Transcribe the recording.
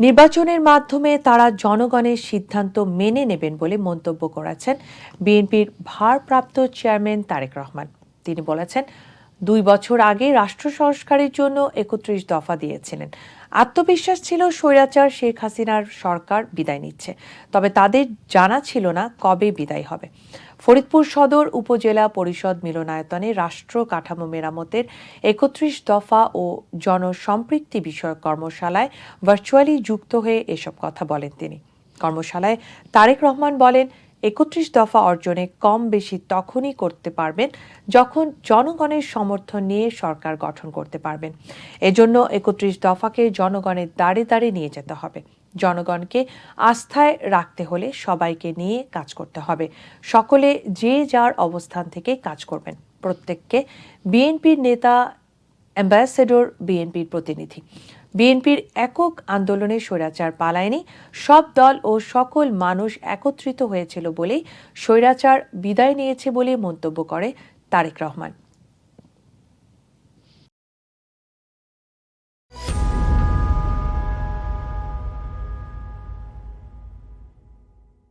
নির্বাচনের মাধ্যমে তারা জনগণের সিদ্ধান্ত মেনে নেবেন বলে মন্তব্য করেছেন বিএনপির ভারপ্রাপ্ত চেয়ারম্যান তারেক রহমান। তিনি বলেছেন দুই বছর আগে রাষ্ট্র সংস্কারের জন্য একত্রিশ দফা দিয়েছিলেন। আত্মবিশ্বাস ছিল স্বৈরাচার শেখ হাসিনার সরকার বিদায় নিচ্ছে। তবে তাদের জানা ছিল না কবে বিদায় হবে। ফরিদপুর সদর উপজেলা পরিষদ মিলনায়তনে রাষ্ট্র কাঠামো মেরামতের একত্রিশ দফা ও জনসম্পৃক্তি বিষয়ক কর্মশালায় ভার্চুয়ালি যুক্ত হয়ে এসব কথা বলেন তিনি। কর্মশালায় তারেক রহমান বলেন একত্রিশ দফা অর্জনে কম বেশি তখনই করতে পারবেন যখন জনগণের সমর্থন নিয়ে সরকার গঠন করতে পারবেন। এজন্য একত্রিশ দফাকে জনগণের দাঁড়ে দাঁড়ে নিয়ে যেতে হবে। জনগণকে আস্থায় রাখতে হলে সবাইকে নিয়ে কাজ করতে হবে। সকলে যে যার অবস্থান থেকে কাজ করবেন। প্রত্যেককে বিএনপির নেতা, অ্যাম্বাসেডর, বিএনপির প্রতিনিধি। বিএনপির একক আন্দোলনে স্বৈরাচার পালায়নি, সব দল ও সকল মানুষ একত্রিত হয়েছিল বলেই স্বৈরাচার বিদায় নিয়েছে বলে মন্তব্য করে তারেক রহমান।